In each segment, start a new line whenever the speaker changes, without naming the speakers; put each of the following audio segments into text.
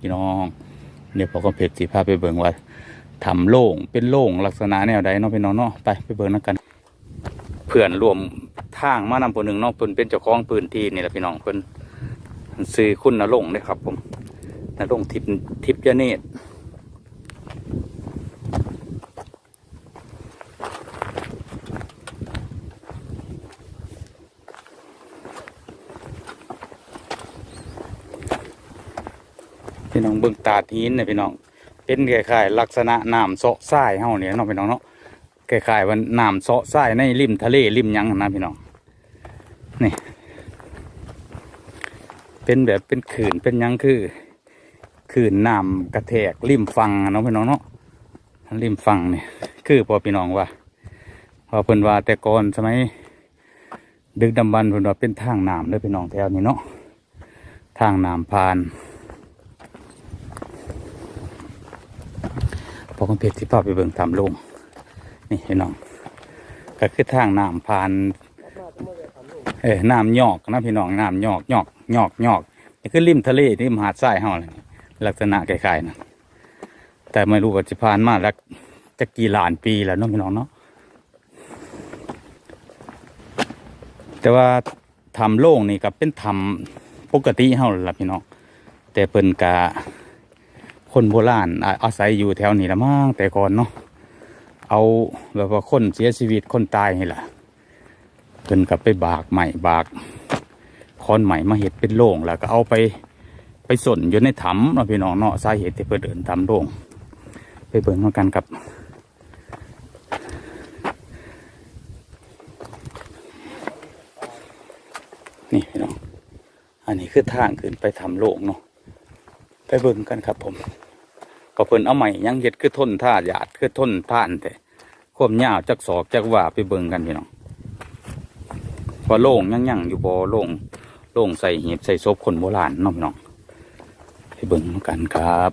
พี่น้องเดี๋ยวพอก็เพจสีภาพไปเบิ่งว่าทำโล่งเป็นโล่งลักษณะแนวใดเนาะพี่น้องเนาะไปไปเบิ่งนักกัน เพื่อนรวมทางมานำคนหนึ่งเนาะเพิ่นเป็นเจ้าของพื้นที่นี่แหละพี่น้องเพิ่นซื้อคุณนรงค์เลยครับผมนรงค์ทิพย์ทิพยเนตร น้องเบิ่งตาดหินเนี่ยพี่น้อง เป็นคล้ายๆลักษณะน้ำเซาะทรายเฮาเนี่ยเนาะพี่น้องเนาะคล้ายๆว่าน้ำเซาะทรายในริมทะเลริมยังนะพี่น้องนี่ เป็นแบบเป็นขื่นเป็นยังคือขื่นน้ำกระแทกริมฟังอะเนาะพี่น้องเนาะริมฟังเนี่ยคือพอพี่น้องว่าพอเพิ่นว่าแต่ก่อนสมัยดึกดำบรรพ์เพิ่นว่าเป็นทางน้ำเลยพี่น้องแถวนี้เนาะทางน้ำผ่าน พอ คอมเพชรที่พ่อไปเบิ่งทำลงนี่พี่น้องก็คือทางน้ำผ่านเออน้ำหยอกนะพี่น้องน้ำหยอกหยอกหยอกหยอกนี่คือริมทะเลที่มหาดทรายเฮาเลยลักษณะคล้ายๆนะแต่ไม่รู้ว่าจะผ่านมาแล้วจะกี่ล้านปีแล้วเนาะพี่น้องเนาะแต่ว่าทำโล่งนี่ก็เป็นทำปกติเฮาล่ะพี่น้องแต่เพิ่นกะ คนโบราณอาศัยอยู่แถวนี้ละมั้งแต่ก่อนเนาะเอาแบบว่าคนเสียชีวิตคนตายนี่แหละเพิ่นกับไปบากใหม่บากคอนใหม่มาเห็ดเป็นโล่งแล้วก็เอาไปไปสนอยู่ในถ้ำเนาพี่น้องเนาะสาเหตุที่เพิ่นเดินทำโล่งไปเบิ่งมากันกับนี่พี่น้อง อันนี้คือทางขึ้นไปทำโล่งเนาะ ไปเบิ่งกันครับผมก็เพิ่นเอาใหม่ยังเฮ็ดคือทนท่าหยาดคือทนท่านแต่ควบยาวจักศอกจักว่าไปเบิ่งกันพี่น้องพอโล่งยังยังอยู่บ่โล่งโล่งใส่หีบใส่ศพคนโบราณน้องพี่น้องไปเบิ่งกันครับ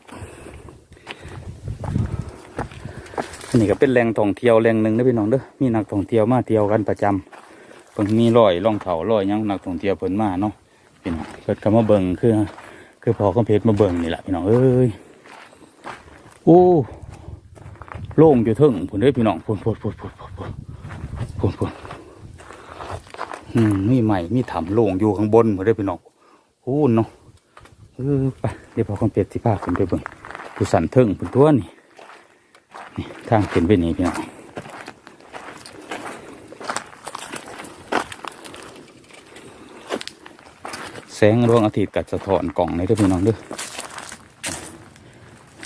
อันนี้ก็เป็นแหล่งท่องเที่ยวแหล่งหนึ่งนะพี่น้องเด้อมีนักท่องเที่ยวมาเที่ยวกันประจำเพิ่นมีรอยล่องเขารอยยังนักท่องเที่ยวเพิ่นมาเนาะพี่น้องเพิ่นก็มาเบิ่งคือ คือพอคอมเพชรมาเบิ่งนี่แหละพี่น้องเอ้ยโอ้โล่งอยู่ทึ่งพุ่นเด้อพี่น้องพุ่นพุ่นพุ่นพุ่นพุ่นพุ่นพุ่นพุ่นอืมมีใหม่มีถ้ำโล่งอยู่ข้างบนพุ่นเด้อพี่น้องโอ้เนาะเออไปเดี๋ยวพอคอมเพชรที่พาขึ้นไปเบิ่งผู้สันทึ่งพุ่นตัวนี่นี่ทางขึ้นไปนี่พี่น้อง สงดวงอาทิตย์กัดสะท้อนกล่องในเด้อพี่น้องเด้อ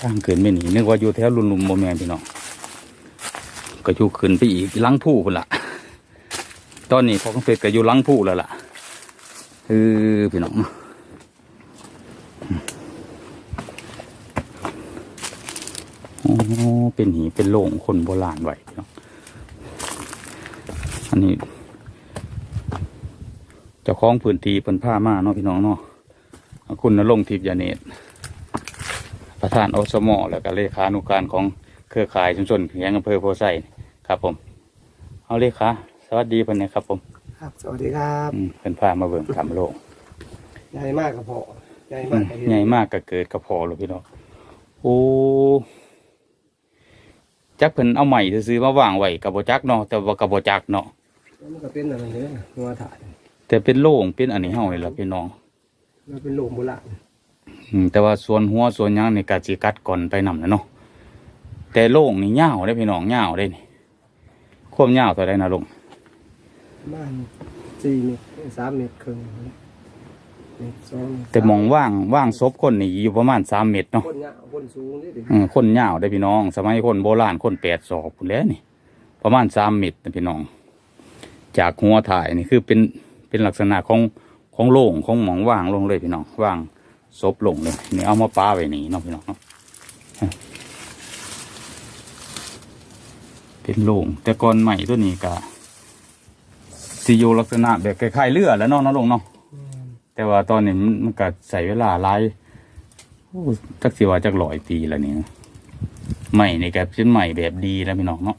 ทางขึ้นไม่หนีนึกว่าอยู่แถวลุมลุมโมแมนพี่น้องก็อยู่ขึ้นไปอีกลังผู้คนละตอนนี้พอคงเฟดก็อยู่ลังผู้แล้วล่ะเออพี่น้องโอ้เป็นหีเป็นโล่งคนโบราณไว้พี่น้องอันนี้ จ้าของพื้นที่เป็นผ้ามาเนาะพี่น้องเนาะคุณนรงค์ทิพย์ยาเนตรประธานอสมแล้วก็เลขานุการของเครือข่ายชุมชนแห่งอำเภอโพไซครับผมเอาเลขาสวัสดีเพิ่นนะครับ ผม
ครับสวัสดีครับ
อืมเพิ่นพามาเบิ่งทำโลก
ใหญ่มากกับพ่อใหญ่
อื
มาก
ม
กับ
ใหญ่มากก็เกิดกระพอเลยพี่น้องโอ้จักเพิ่นเอาใหม่ซื้อๆมาวางไว้กับบ่จักเนาะแต่ว่ากับบ่จักเนาะ
มันก็เป็นอะไรเนี่ยหัวถ่าย
แต่เป็นโล่งเป็นอันนี้เฮานี่ล่ะพี่น้อง
มันเป็นโลงโบราณ
อืมแต่ว่าส่วนหัวส่วนหยังนี่ก็สิกัดก่อนไปนำนะเนาะแต่โล่งนี่ยาวได้พี่น้องยาวได้นี่ความยาวเท่าใดนะลุง
ประมาณสี่เมตรสามเมตรครึ่งเมตรสองเตร
แต่มองว่างว่างศพคนนี่อยู่ประมาณสามเมตรเนาะ
คนเงาคนสูงนี่ดิ
อืมคนยาวได้พี่น้อง สมัยคนโบราณคนแปดศอกพุ่นแหล้วนี่ ประมาณสามเมตรนะพี่น้อง จากหัวถ่ายนี่คือเป็น เป็นลักษณะของของโล่งของหมองว่างลงเลยพี่น้องว่างศพลงเลยนี่เอามาป้าไว้นี่เนาะพี่น้องเนาะเป็นโล่งแต่ก่อนใหม่ตัวนี้ก็สิอยู่ลักษณะแบบคล้ายๆเรือแล้วนาะเนาะลงเนาะแต่ว่าตอนนี้มันก็ใส่เวลาหลายจักสิว่าจักร้อยปีแล้วนี่ใหม่นี่ก็เป็นใหม่แบบดีแล้วพี่น้องเนาะ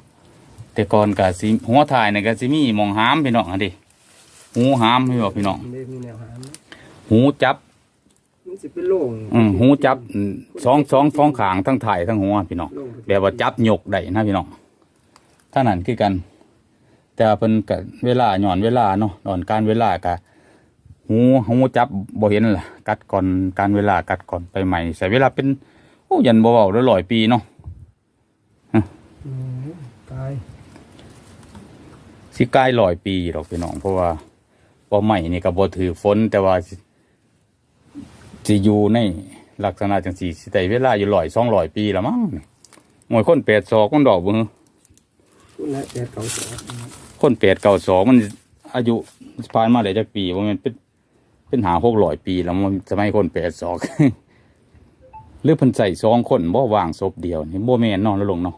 แต่ก่อนก็สิหัวถ่ายนี่ก็สิมีหมองหามพี่น้องอะดิ หูหามพี่บอกพี่น้อง
มันได้มีแนวหาม
หูจับ
มันสิเป็นโล่ง
อืมหูจับอืมสองสองสองขางทั้งถ่ายทั้งหัวพี่น้อง
โล่ง
แบบว่าจับยกได้นะพี่น้องถ้านั้นคือกัน แต่ว่าเพิ่นกับเวลาหย่อนเวลาเนาะหย่อนการเวลากะหูหูจับบ่เห็นล่ะ กัดก่อนการเวลากัดก่อนไปใหม่ใส่เวลาเป็นโอ้ยันบ่เว้าได้ร้อยปีเนาะ
อืมกาย
สิกลายร้อยปีดอกพี่น้องเพราะว่า บ่ใหม่นี่ก็บ่ถือฝนแต่ว่าสิอยู่ในลักษณะจังซี่สิได้เวลาอยู่ร้อยสองร้อยปีละมั้งมวยคนแปดศอกมันดอกบึง
คุณและแต่เก่าสอง
คนแปดเก่าสองมัน อายุผ่านมาได้จากปีว่ามันเป็นเป็นหาหกร้อยปีแล้วมันสมัยคนแปดสองหรือพิ่นใส่สองคนบ่วางศพเดียวนี่บ่แมนนอนแล้วลงเนาะ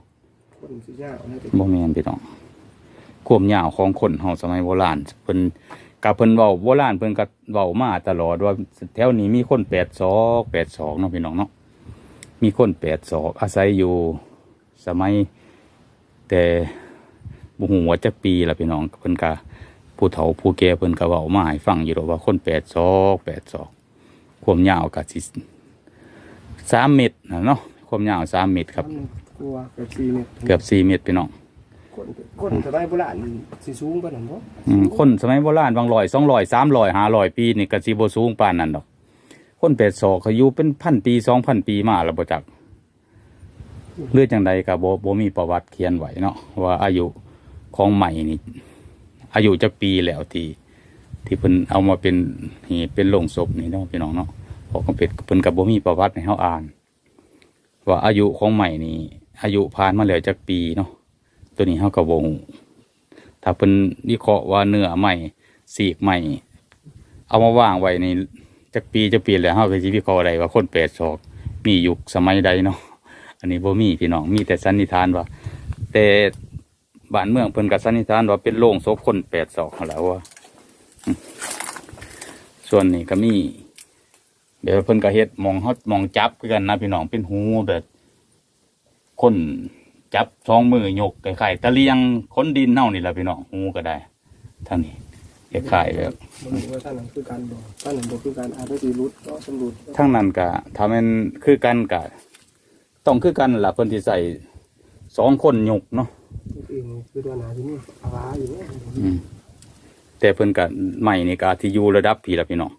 คน
บ่แมนพี่น้องความยาวของคนเฮาสมัยโบราณเพิ่น กับเพิ่นเว้าโบราณเพิ่นก็เว้ามาตลอดว่าแถวนี้มีคนแปดศอกแปดศอกเนาะพี่น้องเนาะมีคนแปดศอกอาศัยอยู่สมัยแต่บุหัวาจักปีละพี่น้องเพิ่นกะผู้เฒ่าผู้แก่เพิ่นกะเว้ามาให้ฟังอยู่ดอกว่าคนแปดศอกแปดศอกความยาวกะสิสามเมตรนะเนาะความยาวสามเมตรครับ
มันกลัวเกือบสี่เมตร
เกือบสี่เมตรพี่น้อง
คนคนสมัยโบราณสิสูงปานนั้นบ่
อืมคนสมัยโบราณบางร้อยสองร้อยสามร้อยห้าร้อยปีนี่ก็สิบ่สูงปานนั้นดอก คนแปดศอกเขาอยู่เป็นพันปีสองพันปีมาแล้วบ่จักเรื่องจังใดก็บ่บ่มีประวัติเขียนไว้เนาะว่าอายุของใหม่นี่ อายุจักปีแล้วที่ที่เพิ่นเอามาเป็นเหตุเป็นโลงศพนี่เนาะพี่น้องเนาะเพราะก็เป็นเพิ่นก็บ่มีประวัติให้เฮาอ่าน ว่าอายุของใหม่นี่อายุผ่านมาแล้วจักปีเนาะ ตัวนี้เฮาก็บ่ฮู้ถ้าเพิ่นวิเคราะห์ว่าเนื้อใหม่สีกใหม่เอามาวางไว้ในจักปีจักปีแล้วเฮาก็สิวิเคราะห์ได้ว่าคนแปดศอก มียุคสมัยใดเนาะอันนี้บ่มีพี่น้องมีแต่สันนิษฐานว่า แต่บ้านเมืองเพิ่นก็สันนิษฐานว่าเป็นโรงศพคนแปดศอกแหล้วว่าส่วนนี้ก็มีเดี๋ยวเพิ่นก็เฮ็ดมองเฮามองจับกันนะพี่น้องเป็นหูแบบคน จับสองมือยกคล้ายๆตะเลียงคนดินเน่านี่แหละพี่น้องหูก็ได้ทางนี้คล้ายๆแบบ
บ่รู้ว่าท่านนั้นคือการบ่ท่านนั้นบ่คือการอาจจะสิรุดก็สำรวจ
ทั้งนั้นก็ทำเป็นคือกันก็ต้องคือกันล่ะเพิ่นที่ใส่สองคนยกเนาะ
อื่นคือตัวหนาที่นี่ภาวะอยู่เนี่ย
อืมแต่เพิ่นก็ใหม่นี่ก็ที่อยู่ระดับพี่ละพี่น้อง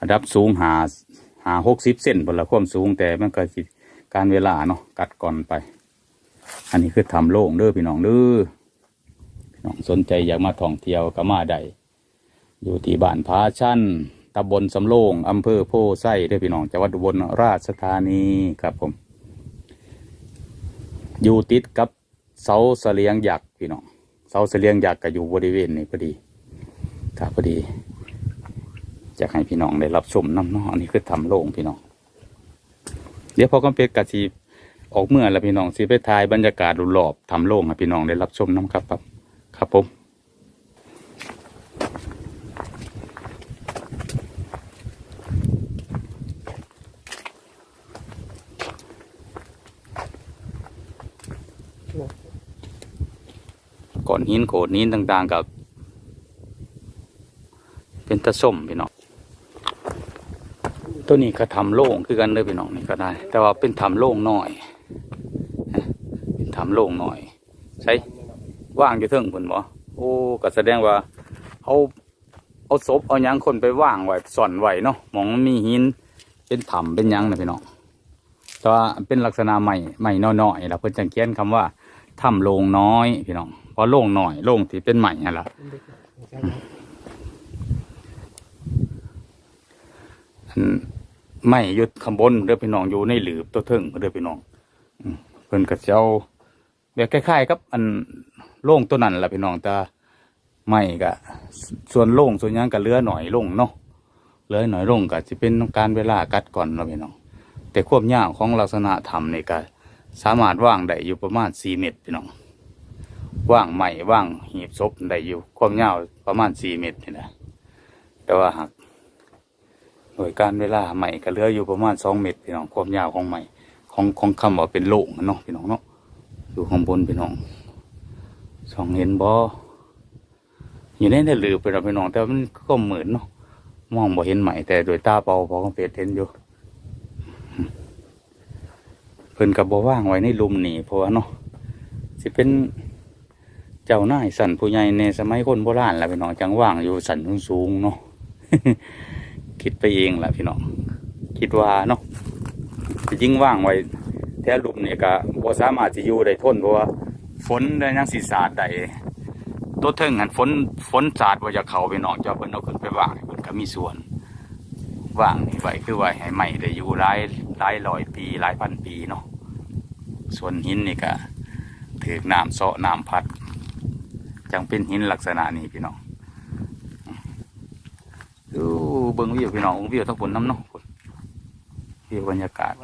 ระดับสูงหาหาหกสิบเซนบนละความสูงแต่มันก็สิการเวลาเนาะกัดก่อนไป อันนี้คือทำโล่งเด้อพี่น้องเด้อพี่น้องสนใจอยากมาท่องเที่ยวก็มาได้อยู่ที่บ้านพาชั่นตำบลสำโรงอำเภอโพไส้เด้อพี่น้องจังหวัดอุบลราชธานีครับผม อยู่ติดกับเสาเสลียงหยักพี่น้องเสาเสลียงหยักก็อยู่บริเวณนี้พอดีครับพอดีอยากให้พี่น้องได้รับชมน้ำนาะอันนี้คือทำโล่งพี่น้อง เดี๋ยวพอก็เป็ดกะสี ออกเมื่อแล้วพี่น้องสิไปถ่ายบรรยากาศรอบๆทำโล่งให้พี่น้องได้รับชมน้ำครับครับครับผมก่อนหินโขดหินต่างๆกับ เป็นตะส้มพี่น้องตัวนี้ก็ทำโล่งคือกันเลยพี่น้องนี่ก็ได้ แต่ว่าเป็นทำโล่งน่อย ทำโล่งหน่อย ใช่ว่างอยู่เทิงผนบ่โอ้ก็แสดงว่าเอาเอาศพเอายังคนไปว่างไว้ซ่อนไว้เนาะมองมีหินเป็นถ้ำเป็นยังนะพี่น้องแต่ว่าเป็นลักษณะใหม่ใหม่น้อยๆแล้วเพิ่นจังเขียนคำว่าถ้ำโล่งน้อยพี่น้องเพราะโล่งหน่อยโล่งที่เป็นใหม่นั่นแหละไม่ยุดข้างบนเด้อพี่น้องอยู่ในหลืบตัวเทิงเด้อพี่น้องเพิ่นก็สิเจ้า แบบคล้ายๆกับอันโล่งตัวนั้นแหละพี่น้องแต่ไม่ก็ส่วนโล่งส่วนยังก็เลือหน่อยลงเนาะเลือหน่อยลงก็จะเป็นการเวลากัดก่อนเนาะพี่น้อง แต่ควบยาวของลักษณะธรรมนี่ก็สามารถว่างได้อยู่ประมาณสี่เมตรพี่น้องว่างใหม่ว่างหีบศพได้อยู่ความยาวประมาณสี่เมตรนี่แหละแต่ว่าหากโดยการเวลาใหม่ก็เหลืออยู่ประมาณสองเมตรพี่น้องความยาวของใหม่ของของคำว่าเป็นโล่งเนาะพี่น้องเนาะ อยู่ข้างบนพี่น้องสองเห็นบออยู่ในในหลืบไปเราพี่น้อง แต่มันก็เหมือนเนาะมองบ่เห็นใหม่แต่โดยตาเปล่าพอก็เป็ดเห็นอยู่เพิ่นกับบ่ว่างไว้ในลุมนี่เพราะว่าเนาะสิเป็นเจ้านายสันผู้ใหญ่ในสมัยคนโบราณแหละพี่น้องจังว่างอยู่สันสูงเนาะคิดไปเองแหละพี่น้องคิดว่าเนาะจะยิ่งว่างไว้แท้ลุมเนี่ยก็ บ่สามารถจะอยู่ได้ทนเพราะว่าฝนได้ยังสิสาดได้ตัวเทิงหันฝนฝนสาดบ่จะเขาไปนองเจ้าเพิ่นเอาขึ้นไปว่างเพิ่นก็มีส่วนว่างนี่ไว้คือไว้ให้ใหม่ได้อยู่หลายหลายร้อยปีหลายพันปีเนาะส่วนหินนี่ก็ถือน้ำเซาะน้ำพัด จังเป็นหินลักษณะนี้พี่น้องดูเบิ้งวิวพี่น้องวิวทั้งฝนน้ำเนาะวิวบรรยากาศ